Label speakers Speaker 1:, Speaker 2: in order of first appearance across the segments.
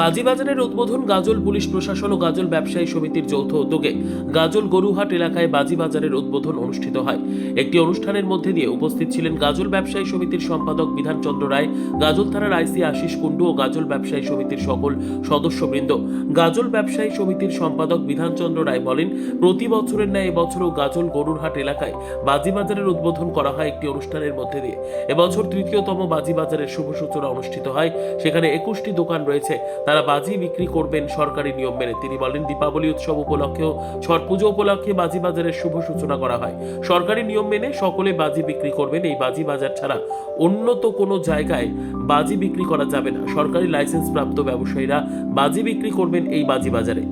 Speaker 1: বাজিবাজারের উদ্বোধন গাজল পুলিশ প্রশাসন ও গাজল ব্যবসায়ী সমিতির যৌথ উদ্যোগে গাজল গরুহাট এলাকায় বাজিবাজারের উদ্বোধন অনুষ্ঠিত হয়। একটি অনুষ্ঠানের মধ্যে দিয়ে উপস্থিত ছিলেন গাজল ব্যবসায়ী সমিতির সম্পাদক বিধানচন্দ্র রায়, গাজল থানার আইসি আশিস কুণ্ডু ও গাজল ব্যবসায়ী সমিতির সকল সদস্যবৃন্দ। গাজল ব্যবসায়ী সমিতির সম্পাদক বিধানচন্দ্র রায় বলেন, প্রতি বছরের ন্যায় এবছরও গাজল গরুরহাট এলাকায় বাজিবাজারের উদ্বোধন করা হয় একটি অনুষ্ঠানের মধ্যে দিয়ে। এবছর তৃতীয়তম বাজিবাজারের শুভ সূচনা অনুষ্ঠিত হয়। সেখানে একুশটি দোকান রয়েছে। তারা বাজি বিক্রি করবেন সরকারি নিয়ম মেনে। তিনি বলেন, দীপাবলি উৎসব উপলক্ষেও ছট পুজো উপলক্ষে বাজি বাজারের শুভ সূচনা করা হয়। সরকারি নিয়ম মেনে সকলে বাজি বিক্রি করবেন। এই বাজি বাজার ছাড়া অন্য তো কোনো জায়গায় বাজি বিক্রি করা যাবে না। সরকারি লাইসেন্স প্রাপ্ত ব্যবসায়ীরা বাজি বিক্রি করবেন এই বাজি বাজারে।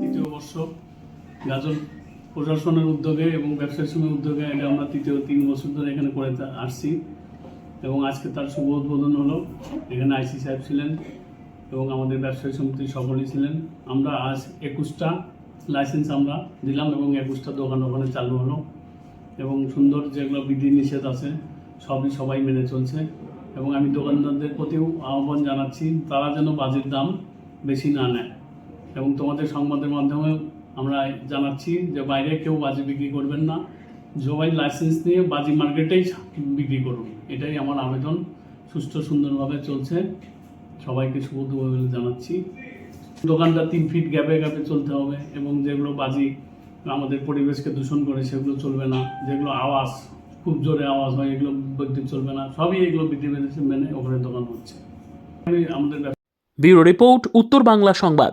Speaker 2: তৃতীয় বর্ষ। প্রশাসনের উদ্যোগে এবং ব্যবসায়ী সমিতির উদ্যোগে আমরা তৃতীয় তিন বছর ধরে এখানে করে আসছি। এবং আজকে তার শুভ উদ্বোধন হলো। এখানে আইসি সাহেব ছিলেন এবং আমাদের ব্যবসায়ী সমিতির সকলেই ছিলেন। আমরা আজ একুশটা লাইসেন্স আমরা দিলাম এবং একুশটা দোকান ওখানে চালু হলো। এবং সুন্দর যেগুলো বিধি নিষেধ আছে, সবই সবাই মেনে চলছে। এবং আমি দোকানদারদের প্রতিও আহ্বান জানাচ্ছি, তারা যেন বাজির দাম বেশি না নেয়। এবং তোমাদের সংবাদের মাধ্যমে আমরা জানাচ্ছি যে বাইরে কেউ বাজি বিক্রি করবেন না। সবাই লাইসেন্স নিয়ে বাজি মার্কেটেই বিক্রি করুন। এটাই আমার আবেদন। সুস্থ সুন্দরভাবে চলছে। সবাইকে শুভ বলে জানাচ্ছি। দোকানটা তিন ফিট গ্যাপে গ্যাপে চলতে হবে এবং যেগুলো বাজি আমাদের পরিবেশকে দূষণ করে সেগুলো চলবে না। যেগুলো আওয়াজ, খুব জোরে আওয়াজ হয়, এগুলো বৈদ্যুতিক চলবে না। সবই এগুলো বিধি মেনে মেনে ওখানে দোকান হচ্ছে। আমি আমাদের
Speaker 1: ব্যুরো রিপোর্ট, উত্তর বাংলা সংবাদ।